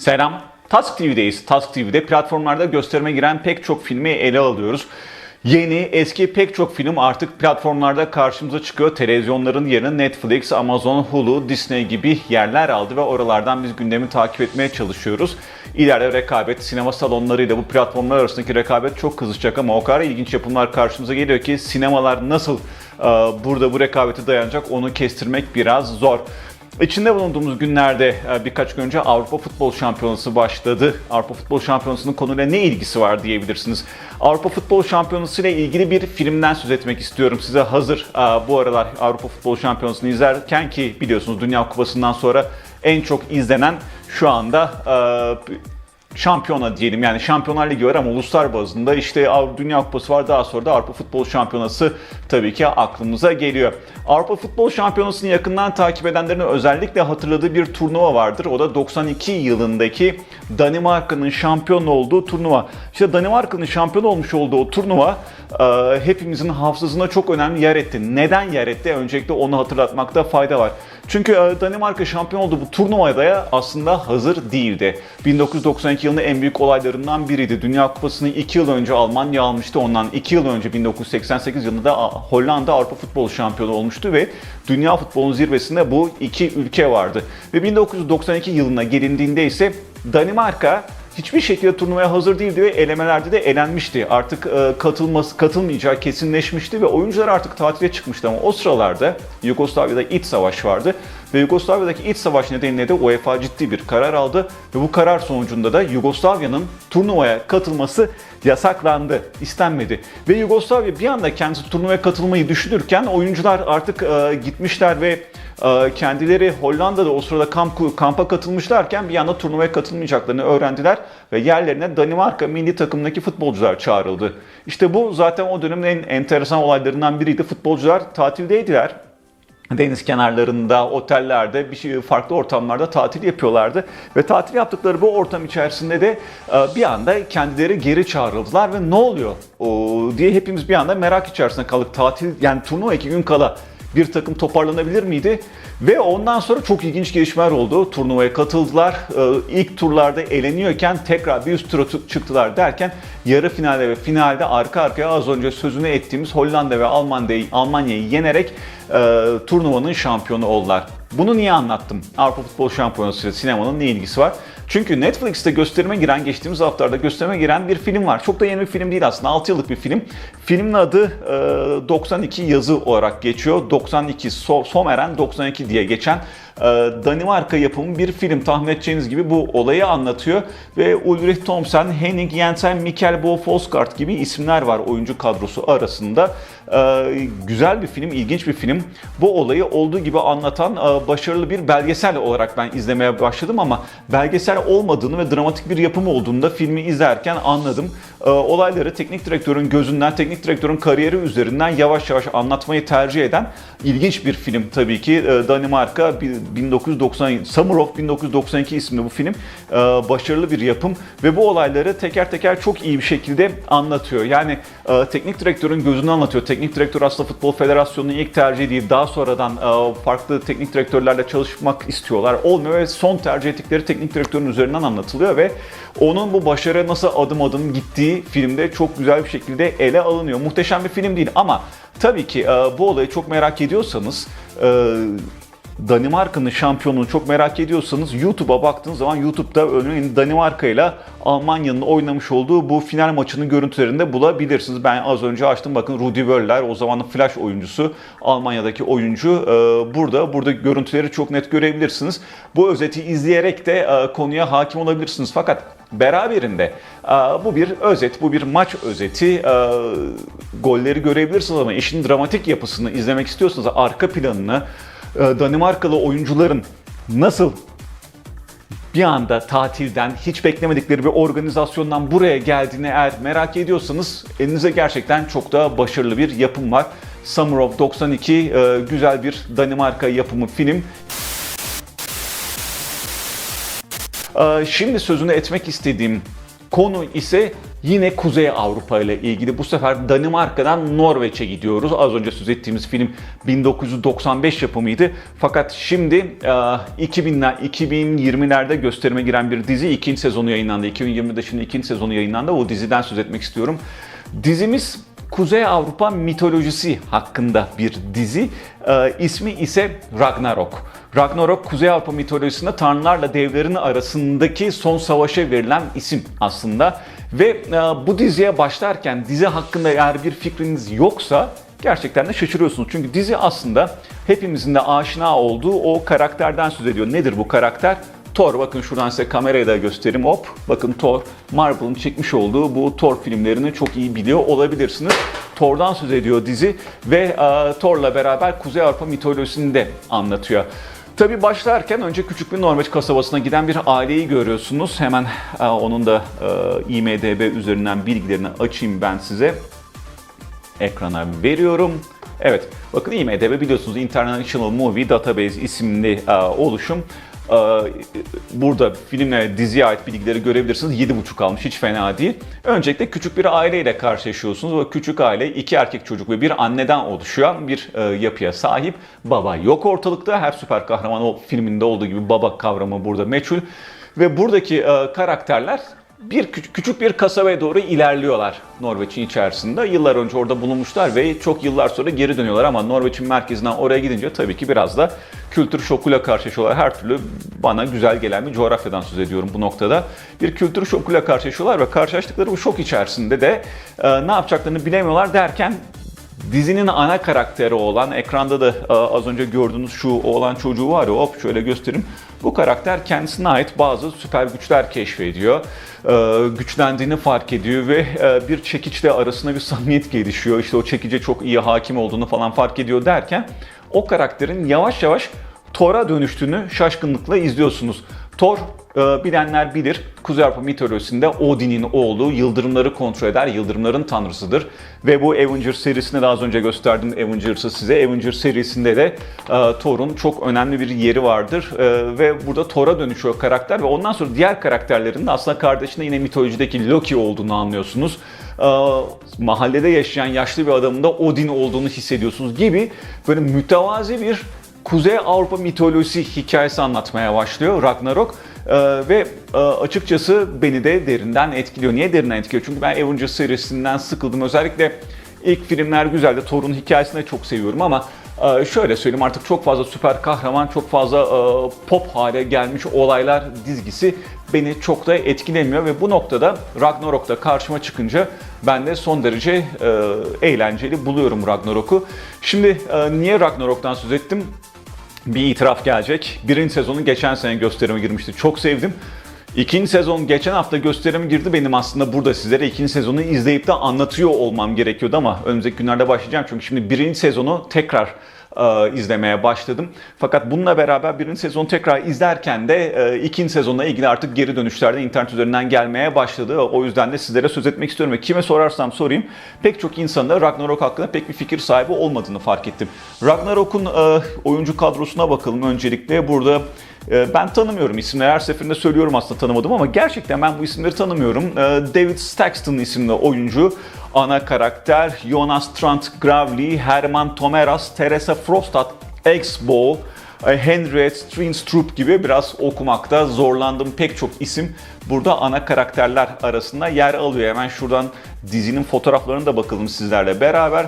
Selam. Task TV'deyiz. Task TV'de platformlarda gösterime giren pek çok filmi ele alıyoruz. Yeni, eski pek çok film artık platformlarda karşımıza çıkıyor. Televizyonların yerine Netflix, Amazon, Hulu, Disney gibi yerler aldı ve oralardan biz gündemi takip etmeye çalışıyoruz. İleride rekabet, sinema salonlarıyla bu platformlar arasındaki rekabet çok kızacak ama o kadar ilginç yapımlar karşımıza geliyor ki sinemalar nasıl burada bu rekabete dayanacak onu kestirmek biraz zor. İçinde bulunduğumuz günlerde e, birkaç gün önce Avrupa Futbol Şampiyonası başladı. Avrupa Futbol Şampiyonası'nın konuyla ne ilgisi var diyebilirsiniz. Avrupa Futbol Şampiyonası ile ilgili bir filmden söz etmek istiyorum size. Hazır e, bu aralar Avrupa Futbol Şampiyonası'nı izlerken ki biliyorsunuz Dünya Kupası'ndan sonra en çok izlenen şu anda e, şampiyona diyelim yani Şampiyonlar Ligi var ama uluslar bazında işte Dünya Kupası var daha sonra da Avrupa Futbol Şampiyonası tabii ki aklımıza geliyor. Avrupa Futbol Şampiyonası'nı yakından takip edenlerin özellikle hatırladığı bir turnuva vardır. O da 92 yılındaki Danimarka'nın şampiyon olduğu turnuva. İşte Danimarka'nın şampiyon olmuş olduğu o turnuva e, hepimizin hafızasına çok önemli yer etti. Neden yer etti? Öncelikle onu hatırlatmakta fayda var. Çünkü e, Danimarka şampiyon olduğu bu turnuvaya da aslında hazır değildi. 1992 yılının en büyük olaylarından biriydi. Dünya Kupası'nı 2 yıl önce Almanya almıştı. Ondan 2 yıl önce 1988 yılında da Hollanda Avrupa Futbol Şampiyonu olmuştu ve dünya futbolun zirvesinde bu iki ülke vardı. Ve 1992 yılına gelindiğinde ise Danimarka hiçbir şekilde turnuvaya hazır değildi ve elemelerde de elenmişti. Artık e, katılması, katılmayacağı kesinleşmişti ve oyuncular artık tatile çıkmıştı ama o sıralarda Yugoslavya'da iç savaş vardı ve Yugoslavya'daki iç savaş nedeniyle de UEFA ciddi bir karar aldı ve bu karar sonucunda da Yugoslavya'nın turnuvaya katılması yasaklandı, istenmedi. Ve Yugoslavya bir anda kendisi turnuvaya katılmayı düşünürken oyuncular artık e, gitmişler ve kendileri Hollanda'da o sırada kamp, kampa katılmışlarken bir anda turnuvaya katılmayacaklarını öğrendiler ve yerlerine Danimarka milli takımındaki futbolcular çağrıldı. İşte bu zaten o dönemin en enteresan olaylarından biriydi. Futbolcular tatildeydiler deniz kenarlarında, otellerde, bir şey, farklı ortamlarda tatil yapıyorlardı. Ve tatil yaptıkları bu ortam içerisinde de e, bir anda kendileri geri çağrıldılar ve ne oluyor diye hepimiz bir anda merak içerisinde kaldık. Tatil yani turnuva iki gün kala bir takım toparlanabilir miydi? Ve ondan sonra çok ilginç gelişmeler oldu. Turnuvaya katıldılar. Ee, İlk turlarda eleniyorken tekrar bir üst tura tu- çıktılar derken yarı finalde ve finalde arka arkaya az önce sözünü ettiğimiz Hollanda ve Almanya'yı, Almanya'yı yenerek e, turnuvanın şampiyonu oldular. Bunu niye anlattım? Avrupa Futbol Şampiyonası ile sinemanın ne ilgisi var? Çünkü Netflix'te gösterime giren, geçtiğimiz haftalarda gösterime giren bir film var. Çok da yeni bir film değil aslında, 6 yıllık bir film. Filmin adı e, 92 yazı olarak geçiyor. 92, so- Someren 92 diye geçen e, Danimarka yapımı bir film. Tahmin edeceğiniz gibi bu olayı anlatıyor. Ve Ulrich Thomsen, Henning Jensen, Mikkel Bo Foskart gibi isimler var oyuncu kadrosu arasında. E, güzel bir film, ilginç bir film. Bu olayı olduğu gibi anlatan e, başarılı bir belgesel olarak ben izlemeye başladım ama belgesel olmadığını ve dramatik bir yapım olduğunu da filmi izlerken anladım. E, olayları teknik direktörün gözünden, teknik direktörün kariyeri üzerinden yavaş yavaş anlatmayı tercih eden ilginç bir film tabii ki. E, Danimarka bir- 1990 Summer of 1992 isimli bu film. E, başarılı bir yapım ve bu olayları teker teker çok iyi bir şekilde anlatıyor. Yani e, teknik direktörün gözünü anlatıyor. Teknik direktör aslında Futbol Federasyonu'nun ilk tercihi değil. Daha sonradan e, farklı teknik direktörlerle çalışmak istiyorlar. Olmuyor ve son tercih ettikleri teknik direktörün üzerinden anlatılıyor ve onun bu başarıya nasıl adım adım gittiği filmde çok güzel bir şekilde ele alınıyor. Muhteşem bir film değil ama tabii ki e, bu olayı çok merak ediyorsanız e, Danimarka'nın şampiyonluğunu çok merak ediyorsanız YouTube'a baktığınız zaman YouTube'da örneğin Danimarka ile Almanya'nın oynamış olduğu bu final maçının görüntülerini de bulabilirsiniz. Ben az önce açtım bakın Rudi Völler o zamanın flash oyuncusu Almanya'daki oyuncu e, burada burada görüntüleri çok net görebilirsiniz. Bu özeti izleyerek de konuya hakim olabilirsiniz. Fakat beraberinde bu bir özet, bu bir maç özeti. Golleri görebilirsiniz ama işin dramatik yapısını izlemek istiyorsanız arka planını Danimarkalı oyuncuların nasıl bir anda tatilden hiç beklemedikleri bir organizasyondan buraya geldiğini eğer merak ediyorsanız elinize gerçekten çok da başarılı bir yapım var. Summer of 92 e, güzel bir Danimarka yapımı film. Şimdi sözünü etmek istediğim Konu ise yine Kuzey Avrupa ile ilgili. Bu sefer Danimarka'dan Norveç'e gidiyoruz. Az önce söz ettiğimiz film 1995 yapımıydı. Fakat şimdi e, 2000'ler 2020'lerde gösterime giren bir dizi ikinci sezonu yayınlandı. 2020'de şimdi ikinci sezonu yayınlandı. O diziden söz etmek istiyorum. Dizimiz Kuzey Avrupa mitolojisi hakkında bir dizi. Ee, ismi ise Ragnarok. Ragnarok Kuzey Avrupa mitolojisinde tanrılarla devlerin arasındaki son savaşa verilen isim aslında. Ve e, bu diziye başlarken dizi hakkında eğer bir fikriniz yoksa gerçekten de şaşırıyorsunuz. Çünkü dizi aslında hepimizin de aşina olduğu o karakterden söz ediyor. Nedir bu karakter? Thor bakın şuradan size kamerayı da göstereyim hop. Bakın Thor Marvel'ın çekmiş olduğu bu Thor filmlerini çok iyi biliyor olabilirsiniz. Thor'dan söz ediyor dizi ve e, Thor'la beraber Kuzey Avrupa mitolojisini de anlatıyor. Tabi başlarken önce küçük bir Norveç kasabasına giden bir aileyi görüyorsunuz. Hemen e, onun da e, IMDB üzerinden bilgilerini açayım ben size. Ekrana veriyorum. Evet, bakın IMDB biliyorsunuz International Movie Database isimli e, oluşum. E, burada filmle diziye ait bilgileri görebilirsiniz. 7.5 almış, hiç fena değil. Öncelikle küçük bir aileyle karşılaşıyorsunuz. O küçük aile iki erkek çocuk ve bir anneden oluşan bir e, yapıya sahip. Baba yok ortalıkta. Her süper kahraman o filminde olduğu gibi baba kavramı burada meçhul. Ve buradaki e, karakterler bir küç- küçük bir kasabaya doğru ilerliyorlar Norveç'in içerisinde. Yıllar önce orada bulunmuşlar ve çok yıllar sonra geri dönüyorlar ama Norveç'in merkezinden oraya gidince tabii ki biraz da kültür şokuyla karşılaşıyorlar. Her türlü bana güzel gelen bir coğrafyadan söz ediyorum bu noktada. Bir kültür şokuyla karşılaşıyorlar ve karşılaştıkları bu şok içerisinde de e, ne yapacaklarını bilemiyorlar derken Dizinin ana karakteri olan, ekranda da e, az önce gördüğünüz şu oğlan çocuğu var ya, hop şöyle göstereyim. Bu karakter kendisine ait bazı süper güçler keşfediyor. E, güçlendiğini fark ediyor ve e, bir çekiçle arasında bir samimiyet gelişiyor. İşte o çekice çok iyi hakim olduğunu falan fark ediyor derken o karakterin yavaş yavaş Thor'a dönüştüğünü şaşkınlıkla izliyorsunuz. Thor bilenler bilir. Kuzey Avrupa mitolojisinde Odin'in oğlu yıldırımları kontrol eder, yıldırımların tanrısıdır. Ve bu Avengers serisinde de az önce gösterdim Avengers'ı size. Avengers serisinde de e, Thor'un çok önemli bir yeri vardır. E, ve burada Thor'a dönüşüyor karakter ve ondan sonra diğer karakterlerin de aslında kardeşinde yine mitolojideki Loki olduğunu anlıyorsunuz. E, mahallede yaşayan yaşlı bir adamın da Odin olduğunu hissediyorsunuz gibi böyle mütevazi bir Kuzey Avrupa mitolojisi hikayesi anlatmaya başlıyor Ragnarok. Ee, ve e, açıkçası beni de derinden etkiliyor. Niye derinden etkiliyor? Çünkü ben Avengers serisinden sıkıldım. Özellikle ilk filmler güzeldi. Thor'un hikayesini de çok seviyorum ama e, şöyle söyleyeyim artık çok fazla süper kahraman, çok fazla e, pop hale gelmiş olaylar dizgisi beni çok da etkilemiyor ve bu noktada Ragnarok'ta karşıma çıkınca ben de son derece eğlenceli buluyorum Ragnarok'u. Şimdi niye Ragnarok'tan söz ettim? Bir itiraf gelecek. Birinci sezonu geçen sene gösterime girmişti. Çok sevdim. İkinci sezon geçen hafta gösterime girdi. Benim aslında burada sizlere ikinci sezonu izleyip de anlatıyor olmam gerekiyordu ama önümüzdeki günlerde başlayacağım. Çünkü şimdi birinci sezonu tekrar e, izlemeye başladım. Fakat bununla beraber birinci sezonu tekrar izlerken de e, ikinci sezonla ilgili artık geri dönüşler de internet üzerinden gelmeye başladı. O yüzden de sizlere söz etmek istiyorum ve kime sorarsam sorayım pek çok insanın Ragnarok hakkında pek bir fikir sahibi olmadığını fark ettim. Ragnarok'un e, oyuncu kadrosuna bakalım öncelikle. Burada ben tanımıyorum isimleri. Her seferinde söylüyorum aslında tanımadım ama gerçekten ben bu isimleri tanımıyorum. E, David Staxton isimli oyuncu ana karakter, Jonas Trant Gravli, Herman Tomeras, Teresa Frostat, Exbo, e, Henriette Strinstrup gibi biraz okumakta zorlandığım pek çok isim burada ana karakterler arasında yer alıyor. Hemen şuradan dizinin fotoğraflarına da bakalım sizlerle beraber.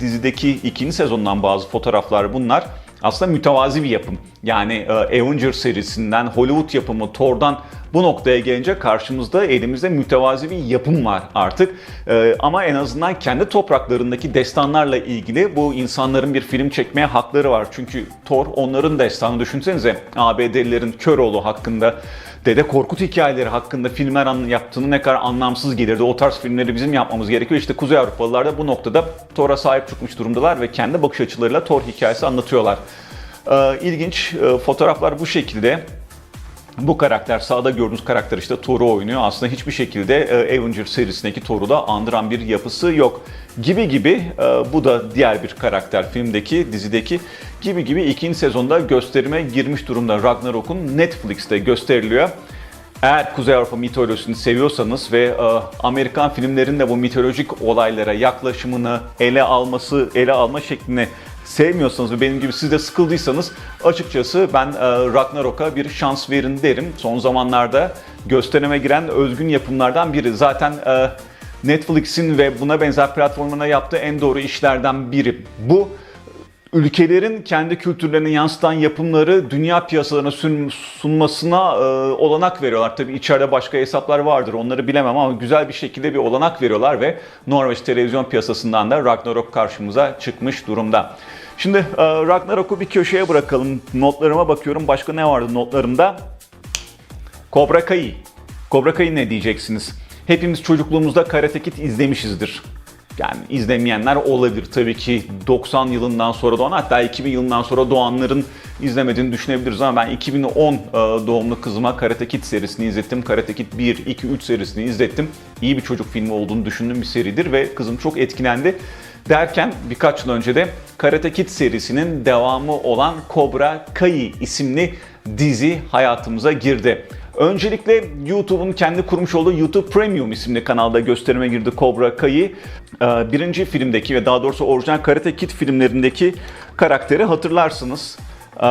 Dizideki ikinci sezondan bazı fotoğraflar bunlar aslında mütevazi bir yapım. Yani e, Avengers serisinden, Hollywood yapımı, Thor'dan bu noktaya gelince karşımızda elimizde mütevazi bir yapım var artık. E, ama en azından kendi topraklarındaki destanlarla ilgili bu insanların bir film çekmeye hakları var. Çünkü Thor onların destanı düşünsenize ABD'lilerin Köroğlu hakkında Dede Korkut hikayeleri hakkında filmler yaptığını ne kadar anlamsız gelirdi. O tarz filmleri bizim yapmamız gerekiyor. İşte Kuzey Avrupalılar da bu noktada Thor'a sahip çıkmış durumdalar ve kendi bakış açılarıyla Thor hikayesi anlatıyorlar. Ee, ilginç e, fotoğraflar bu şekilde. Bu karakter, sağda gördüğünüz karakter işte Thor'u oynuyor. Aslında hiçbir şekilde e, Avengers serisindeki Thor'u da andıran bir yapısı yok. Gibi gibi e, bu da diğer bir karakter filmdeki, dizideki gibi gibi ikinci sezonda gösterime girmiş durumda. Ragnarok'un Netflix'te gösteriliyor. Eğer Kuzey Avrupa mitolojisini seviyorsanız ve e, Amerikan filmlerinde bu mitolojik olaylara yaklaşımını ele alması, ele alma şeklini sevmiyorsanız ve benim gibi siz de sıkıldıysanız açıkçası ben e, Ragnarok'a bir şans verin derim. Son zamanlarda gösterime giren özgün yapımlardan biri. Zaten e, Netflix'in ve buna benzer platformlarına yaptığı en doğru işlerden biri. Bu ülkelerin kendi kültürlerini yansıtan yapımları dünya piyasalarına sun- sunmasına e, olanak veriyorlar. Tabii içeride başka hesaplar vardır onları bilemem ama güzel bir şekilde bir olanak veriyorlar ve Norveç televizyon piyasasından da Ragnarok karşımıza çıkmış durumda. Şimdi e, Ragnarok'u bir köşeye bırakalım. Notlarıma bakıyorum. Başka ne vardı notlarımda? Cobra Kai. Cobra Kai ne diyeceksiniz? Hepimiz çocukluğumuzda Karate Kid izlemişizdir. Yani izlemeyenler olabilir tabii ki 90 yılından sonra doğan hatta 2000 yılından sonra doğanların izlemediğini düşünebiliriz ama ben 2010 e, doğumlu kızıma Karate Kid serisini izlettim. Karate Kid 1, 2, 3 serisini izlettim. İyi bir çocuk filmi olduğunu düşündüğüm bir seridir ve kızım çok etkilendi. Derken birkaç yıl önce de Karate Kid serisinin devamı olan Cobra Kai isimli dizi hayatımıza girdi. Öncelikle YouTube'un kendi kurmuş olduğu YouTube Premium isimli kanalda gösterime girdi Cobra Kai. Ee, Birinci filmdeki ve daha doğrusu orijinal Karate Kid filmlerindeki karakteri hatırlarsınız. Ee,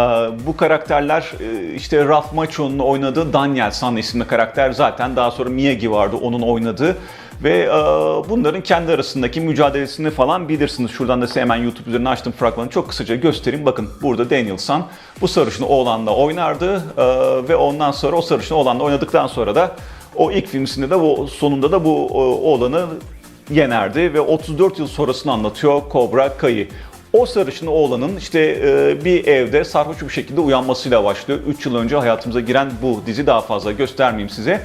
Bu karakterler e, işte Ralph Macchio'nun oynadığı Daniel San isimli karakter zaten daha sonra Miyagi vardı onun oynadığı ve e, bunların kendi arasındaki mücadelesini falan bilirsiniz. Şuradan da size hemen YouTube üzerinden açtım fragmanı çok kısaca göstereyim. Bakın burada Daniel San bu sarışın oğlanla oynardı e, ve ondan sonra o sarışın oğlanla oynadıktan sonra da o ilk filmsinde de bu sonunda da bu e, oğlanı yenerdi ve 34 yıl sonrasını anlatıyor Cobra Kai. O sarışın oğlanın işte e, bir evde sarhoş bir şekilde uyanmasıyla başlıyor. 3 yıl önce hayatımıza giren bu dizi daha fazla göstermeyeyim size.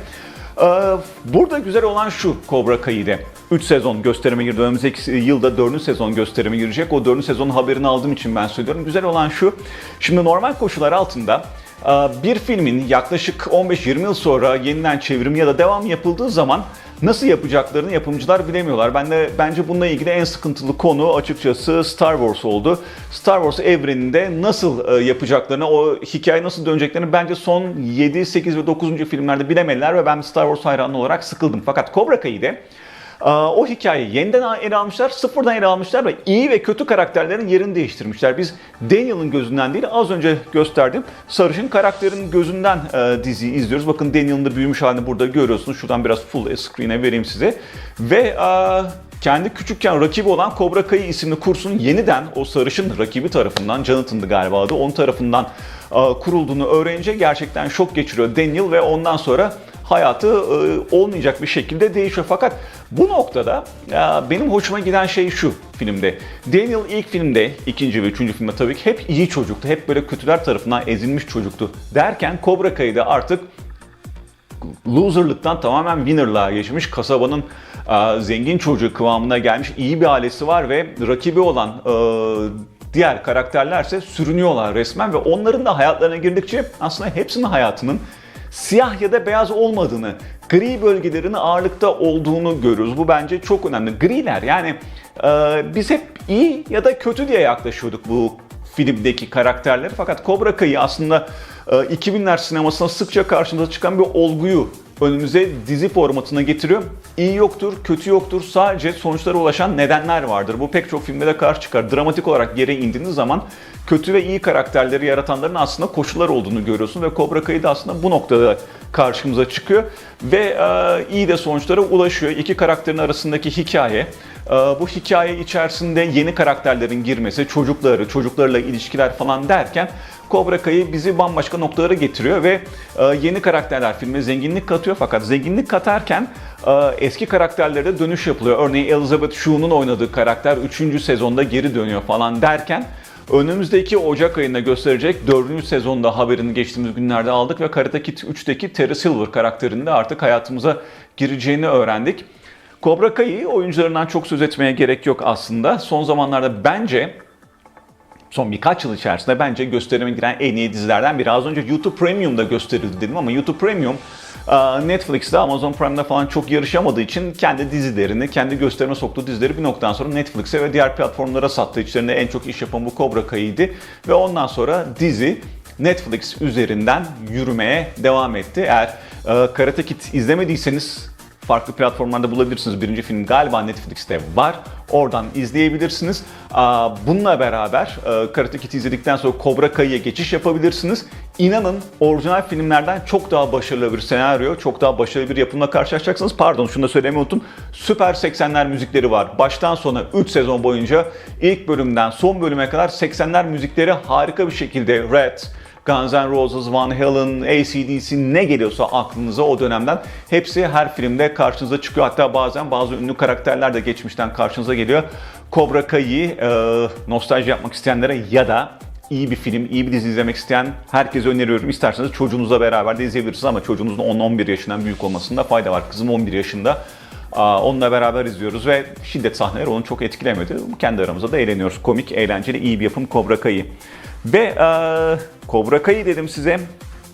Ee, Burada güzel olan şu Cobra Kai'de. 3 sezon gösterime girdi. Önümüzdeki yılda 4. sezon gösterime girecek. O 4. sezonun haberini aldığım için ben söylüyorum. Güzel olan şu. Şimdi normal koşullar altında e, bir filmin yaklaşık 15-20 yıl sonra yeniden çevrimi ya da devam yapıldığı zaman nasıl yapacaklarını yapımcılar bilemiyorlar. Ben de bence bununla ilgili en sıkıntılı konu açıkçası Star Wars oldu. Star Wars evreninde nasıl e, yapacaklarını, o hikaye nasıl döneceklerini bence son 7, 8 ve 9. filmlerde bilemediler ve ben Star Wars hayranı olarak sıkıldım. Fakat Cobra Kai'de o hikayeyi yeniden ele almışlar, sıfırdan ele almışlar ve iyi ve kötü karakterlerin yerini değiştirmişler. Biz Daniel'ın gözünden değil, az önce gösterdiğim sarışın karakterin gözünden e, diziyi izliyoruz. Bakın Daniel'ın da büyümüş halini burada görüyorsunuz. Şuradan biraz full screen'e vereyim size. Ve e, kendi küçükken rakibi olan Cobra Kai isimli kursun yeniden o sarışın rakibi tarafından, Jonathan'dı galiba adı, onun tarafından e, kurulduğunu öğrenince gerçekten şok geçiriyor Daniel ve ondan sonra hayatı e, olmayacak bir şekilde değişiyor. Fakat bu noktada e, benim hoşuma giden şey şu filmde. Daniel ilk filmde, ikinci ve üçüncü filmde tabii ki hep iyi çocuktu. Hep böyle kötüler tarafından ezilmiş çocuktu. Derken Cobra Kai'de artık loserlıktan tamamen winnerlığa geçmiş. Kasabanın e, zengin çocuğu kıvamına gelmiş iyi bir ailesi var ve rakibi olan e, diğer karakterlerse sürünüyorlar resmen ve onların da hayatlarına girdikçe aslında hepsinin hayatının siyah ya da beyaz olmadığını, gri bölgelerin ağırlıkta olduğunu görüyoruz. Bu bence çok önemli. Griler yani e, biz hep iyi ya da kötü diye yaklaşıyorduk bu filmdeki karakterleri. Fakat Cobra Kai aslında e, 2000'ler sinemasına sıkça karşımıza çıkan bir olguyu önümüze dizi formatına getiriyor. İyi yoktur, kötü yoktur. Sadece sonuçlara ulaşan nedenler vardır. Bu pek çok filmde de karşı çıkar. Dramatik olarak yere indiğiniz zaman kötü ve iyi karakterleri yaratanların aslında koşullar olduğunu görüyorsun ve Cobra Kai de aslında bu noktada karşımıza çıkıyor ve e, iyi de sonuçlara ulaşıyor. İki karakterin arasındaki hikaye, e, bu hikaye içerisinde yeni karakterlerin girmesi, çocukları, çocuklarla ilişkiler falan derken Cobra Kai bizi bambaşka noktalara getiriyor ve e, yeni karakterler filme zenginlik katıyor fakat zenginlik katarken e, eski karakterlere de dönüş yapılıyor. Örneğin Elizabeth Shue'nun oynadığı karakter 3. sezonda geri dönüyor falan derken Önümüzdeki Ocak ayında gösterecek 4. sezonda haberini geçtiğimiz günlerde aldık ve Karate Kid 3'teki Terry Silver karakterinde artık hayatımıza gireceğini öğrendik. Cobra Kai oyuncularından çok söz etmeye gerek yok aslında. Son zamanlarda bence son birkaç yıl içerisinde bence gösterime giren en iyi dizilerden biri. Az önce YouTube Premium'da gösterildi dedim ama YouTube Premium e, Netflix'te, Amazon Prime'da falan çok yarışamadığı için kendi dizilerini, kendi gösterime soktuğu dizileri bir noktadan sonra Netflix'e ve diğer platformlara sattı. İçlerinde en çok iş yapan bu Cobra Kai'ydi. Ve ondan sonra dizi Netflix üzerinden yürümeye devam etti. Eğer Ee, Karate Kid izlemediyseniz farklı platformlarda bulabilirsiniz. Birinci film galiba Netflix'te var. Oradan izleyebilirsiniz. Bununla beraber e, Karate Kid'i izledikten sonra Cobra Kai'ye geçiş yapabilirsiniz. İnanın orijinal filmlerden çok daha başarılı bir senaryo, çok daha başarılı bir yapımla karşılaşacaksınız. Pardon şunu da söylemeyi unuttum. Süper 80'ler müzikleri var. Baştan sona 3 sezon boyunca ilk bölümden son bölüme kadar 80'ler müzikleri harika bir şekilde Red, Guns N' Roses, Van Halen, ACDC ne geliyorsa aklınıza o dönemden hepsi her filmde karşınıza çıkıyor. Hatta bazen bazı ünlü karakterler de geçmişten karşınıza geliyor. Cobra Kai'yi e, nostalji yapmak isteyenlere ya da iyi bir film, iyi bir dizi izlemek isteyen herkese öneriyorum. İsterseniz çocuğunuzla beraber de izleyebilirsiniz ama çocuğunuzun 10-11 yaşından büyük olmasında fayda var. Kızım 11 yaşında. Onunla beraber izliyoruz ve şiddet sahneleri onu çok etkilemedi. Kendi aramızda da eğleniyoruz. Komik, eğlenceli, iyi bir yapım Cobra Kai. Ve e, Cobra Kai dedim size.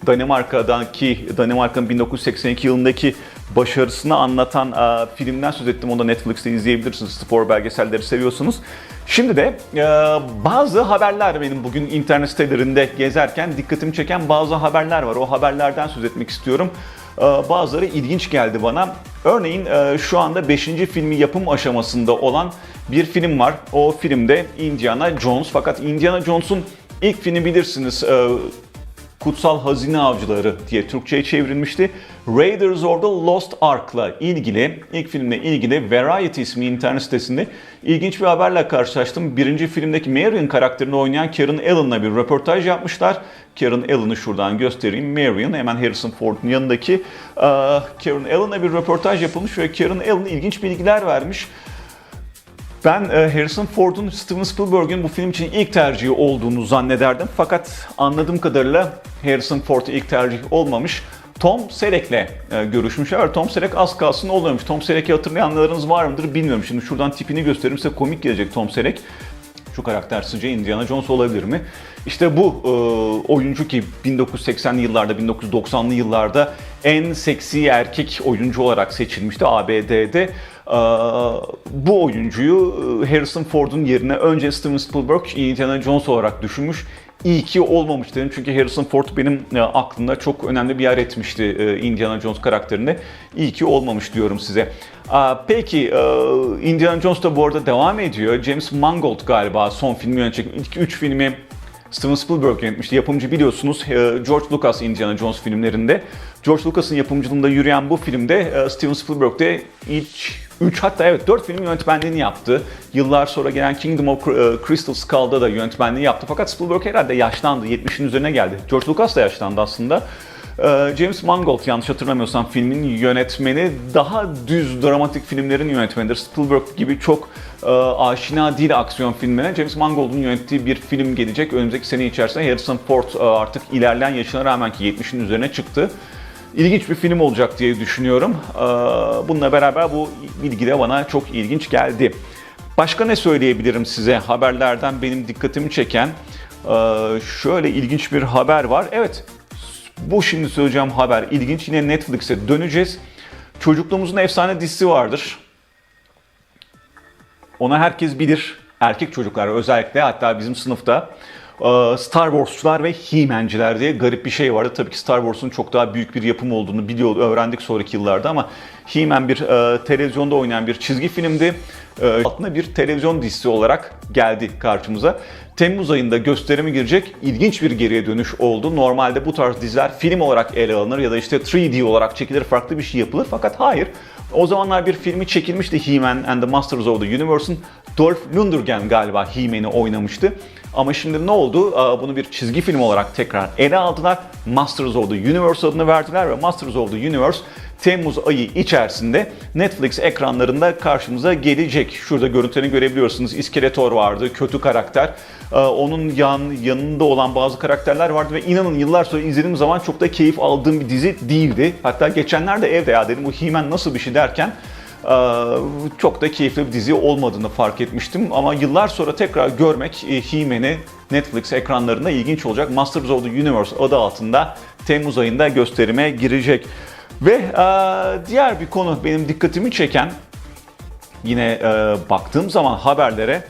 Danimarka'daki, Danimarka'nın 1982 yılındaki başarısını anlatan e, filmden söz ettim. Onu da Netflix'te izleyebilirsiniz. Spor belgeselleri seviyorsunuz. Şimdi de e, bazı haberler benim bugün internet sitelerinde gezerken dikkatimi çeken bazı haberler var. O haberlerden söz etmek istiyorum. E, bazıları ilginç geldi bana. Örneğin e, şu anda 5. filmi yapım aşamasında olan bir film var. O filmde Indiana Jones. Fakat Indiana Jones'un ilk filmi bilirsiniz. e, Kutsal Hazine Avcıları diye Türkçe'ye çevrilmişti. Raiders of the Lost Ark'la ilgili, ilk filmle ilgili Variety ismi internet sitesinde ilginç bir haberle karşılaştım. Birinci filmdeki Marion karakterini oynayan Karen Allen'la bir röportaj yapmışlar. Karen Allen'ı şuradan göstereyim. Marion hemen Harrison Ford'un yanındaki e, Karen Allen'la bir röportaj yapılmış ve Karen Allen ilginç bilgiler vermiş. Ben e, Harrison Ford'un Steven Spielberg'in bu film için ilk tercihi olduğunu zannederdim. Fakat anladığım kadarıyla Harrison Ford ilk tercih olmamış. Tom Selleck'le e, görüşmüşler. Tom Selleck az kalsın oluyormuş. Tom Selleck'i hatırlayanlarınız var mıdır bilmiyorum. Şimdi şuradan tipini göstereyim size komik gelecek Tom Selleck. Şu karakter sizce Indiana Jones olabilir mi? İşte bu e, oyuncu ki 1980'li yıllarda, 1990'lı yıllarda en seksi erkek oyuncu olarak seçilmişti ABD'de. E, bu oyuncuyu e, Harrison Ford'un yerine önce Steven Spielberg Indiana Jones olarak düşünmüş. İyi ki olmamış dedim çünkü Harrison Ford benim e, aklımda çok önemli bir yer etmişti e, Indiana Jones karakterinde. İyi ki olmamış diyorum size. Aa, Peki Indiana Jones da bu arada devam ediyor. James Mangold galiba son filmi yönetecek. İlk üç filmi Steven Spielberg yönetmişti. Yapımcı biliyorsunuz e, George Lucas Indiana Jones filmlerinde. George Lucas'ın yapımcılığında yürüyen bu filmde e, Steven Spielberg de ilk 3 hatta evet 4 film yönetmenliğini yaptı. Yıllar sonra gelen Kingdom of e, Crystal Skull'da da yönetmenliği yaptı. Fakat Spielberg herhalde yaşlandı. 70'in üzerine geldi. George Lucas da yaşlandı aslında. Ee, James Mangold yanlış hatırlamıyorsam filmin yönetmeni daha düz dramatik filmlerin yönetmenidir. Spielberg gibi çok e, aşina değil aksiyon filmlerine. James Mangold'un yönettiği bir film gelecek önümüzdeki sene içerisinde. Harrison Ford e, artık ilerleyen yaşına rağmen ki 70'in üzerine çıktı. İlginç bir film olacak diye düşünüyorum. Ee, Bununla beraber bu bilgi de bana çok ilginç geldi. Başka ne söyleyebilirim size haberlerden benim dikkatimi çeken? Şöyle ilginç bir haber var. Evet, bu şimdi söyleyeceğim haber ilginç. Yine Netflix'e döneceğiz. Çocukluğumuzun efsane dizisi vardır. Ona herkes bilir. Erkek çocuklar özellikle hatta bizim sınıfta Star Wars'çular ve He-Man'ciler diye garip bir şey vardı. Tabii ki Star Wars'un çok daha büyük bir yapım olduğunu biliyor, öğrendik sonraki yıllarda ama He-Man bir e, televizyonda oynayan bir çizgi filmdi. E, altına bir televizyon dizisi olarak geldi karşımıza. Temmuz ayında gösterime girecek ilginç bir geriye dönüş oldu. Normalde bu tarz diziler film olarak ele alınır ya da işte 3D olarak çekilir, farklı bir şey yapılır. Fakat hayır, o zamanlar bir filmi çekilmişti He-Man and the Masters of the Universe'ın Dolph Lundgren galiba He-Man'i oynamıştı. Ama şimdi ne oldu? Bunu bir çizgi film olarak tekrar ele aldılar. Masters of the Universe adını verdiler ve Masters of the Universe Temmuz ayı içerisinde Netflix ekranlarında karşımıza gelecek. Şurada görüntülerini görebiliyorsunuz. İskeletor vardı, kötü karakter. Onun yan, yanında olan bazı karakterler vardı ve inanın yıllar sonra izlediğim zaman çok da keyif aldığım bir dizi değildi. Hatta geçenlerde evde ya dedim bu He-Man nasıl bir şey derken çok da keyifli bir dizi olmadığını fark etmiştim. Ama yıllar sonra tekrar görmek e, He-Man'i Netflix ekranlarında ilginç olacak. Masters of the Universe adı altında Temmuz ayında gösterime girecek. Ve e, diğer bir konu benim dikkatimi çeken yine e, baktığım zaman haberlere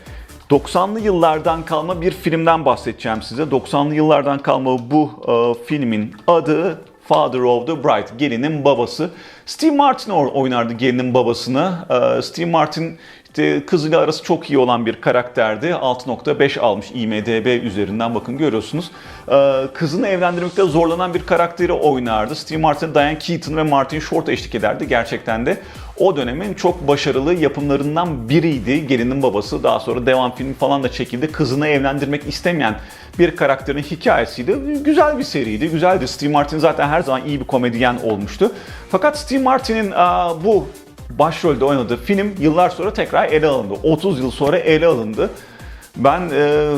90'lı yıllardan kalma bir filmden bahsedeceğim size. 90'lı yıllardan kalma bu e, filmin adı Father of the Bride, gelinin babası. Steve Martin oynardı gelinin babasını. Ee, Steve Martin işte kızıyla arası çok iyi olan bir karakterdi. 6.5 almış IMDB üzerinden bakın görüyorsunuz. Ee, kızını evlendirmekte zorlanan bir karakteri oynardı. Steve Martin, Diane Keaton ve Martin Short eşlik ederdi. Gerçekten de o dönemin çok başarılı yapımlarından biriydi. Gelinin babası daha sonra devam filmi falan da çekildi. Kızını evlendirmek istemeyen bir karakterin hikayesiydi. Güzel bir seriydi, güzeldi. Steve Martin zaten her zaman iyi bir komedyen olmuştu. Fakat Steve Martin'in bu başrolde oynadığı film yıllar sonra tekrar ele alındı. 30 yıl sonra ele alındı. Ben e,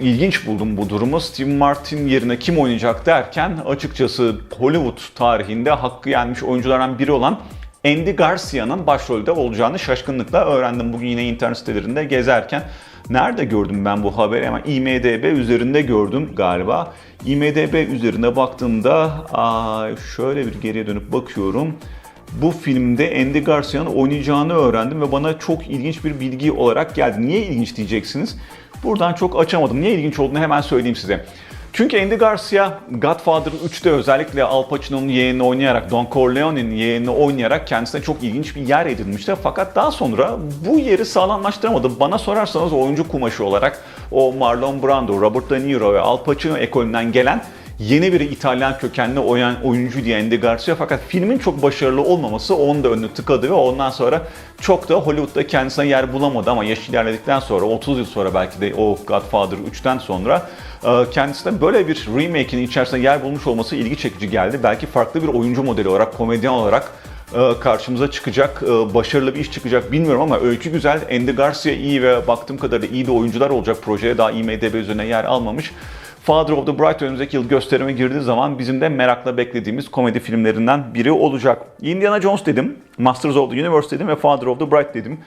ilginç buldum bu durumu. Steve Martin yerine kim oynayacak derken açıkçası Hollywood tarihinde hakkı yenmiş oyunculardan biri olan Andy Garcia'nın başrolde olacağını şaşkınlıkla öğrendim bugün yine internet sitelerinde gezerken. Nerede gördüm ben bu haberi? Hemen IMDB üzerinde gördüm galiba. IMDB üzerine baktığımda şöyle bir geriye dönüp bakıyorum bu filmde Andy Garcia'nın oynayacağını öğrendim ve bana çok ilginç bir bilgi olarak geldi. Niye ilginç diyeceksiniz? Buradan çok açamadım. Niye ilginç olduğunu hemen söyleyeyim size. Çünkü Andy Garcia Godfather 3'te özellikle Al Pacino'nun yeğenini oynayarak, Don Corleone'nin yeğenini oynayarak kendisine çok ilginç bir yer edinmişti. Fakat daha sonra bu yeri sağlamlaştıramadı. Bana sorarsanız oyuncu kumaşı olarak o Marlon Brando, Robert De Niro ve Al Pacino ekolünden gelen yeni bir İtalyan kökenli oyan oyuncu diye Andy Garcia fakat filmin çok başarılı olmaması onun da önünü tıkadı ve ondan sonra çok da Hollywood'da kendisine yer bulamadı ama yaş ilerledikten sonra 30 yıl sonra belki de o Godfather 3'ten sonra e, kendisine böyle bir remake'in içerisinde yer bulmuş olması ilgi çekici geldi. Belki farklı bir oyuncu modeli olarak, komedyen olarak e, karşımıza çıkacak, e, başarılı bir iş çıkacak bilmiyorum ama öykü güzel. Andy Garcia iyi ve baktığım kadarıyla iyi de oyuncular olacak projeye. Daha IMDB üzerine yer almamış. Father of the Bride önümüzdeki yıl gösterime girdiği zaman bizim de merakla beklediğimiz komedi filmlerinden biri olacak. Indiana Jones dedim, Masters of the Universe dedim ve Father of the Bride dedim.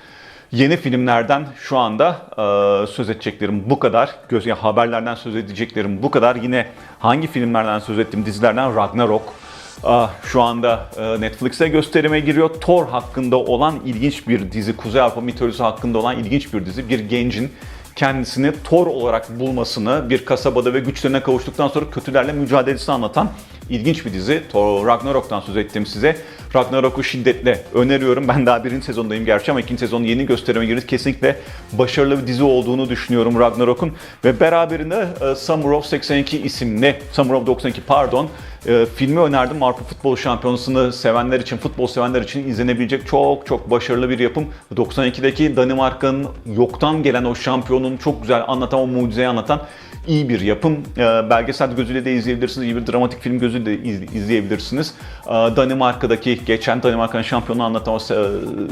Yeni filmlerden şu anda e, söz edeceklerim bu kadar. Göz, yani haberlerden söz edeceklerim bu kadar. Yine hangi filmlerden söz ettim? Dizilerden Ragnarok. Ah, Şu anda e, Netflix'e gösterime giriyor. Thor hakkında olan ilginç bir dizi, Kuzey Avrupa mitolojisi hakkında olan ilginç bir dizi. Bir gencin kendisini Thor olarak bulmasını, bir kasabada ve güçlerine kavuştuktan sonra kötülerle mücadelesini anlatan ilginç bir dizi. Thor Ragnarok'tan söz ettim size. Ragnarok'u şiddetle öneriyorum. Ben daha birinci sezondayım gerçi ama ikinci sezon yeni gösterime girdi. Kesinlikle başarılı bir dizi olduğunu düşünüyorum Ragnarok'un. Ve beraberinde e, Summer of 82 isimli, Summer of 92 pardon, e, filmi önerdim. Avrupa Futbol Şampiyonası'nı sevenler için, futbol sevenler için izlenebilecek çok çok başarılı bir yapım. 92'deki Danimarka'nın yoktan gelen o şampiyonun çok güzel anlatan, o mucizeyi anlatan iyi bir yapım. E, belgesel gözüyle de izleyebilirsiniz. İyi bir dramatik film gözüyle de iz- izleyebilirsiniz. E, Danimarka'daki geçen Danimarka'nın şampiyonunu anlatan o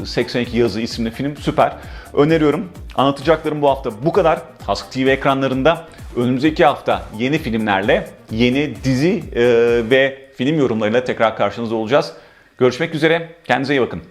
e, 82 yazı isimli film süper. Öneriyorum. Anlatacaklarım bu hafta bu kadar. Task TV ekranlarında önümüzdeki hafta yeni filmlerle, yeni dizi e, ve film yorumlarıyla tekrar karşınızda olacağız. Görüşmek üzere. Kendinize iyi bakın.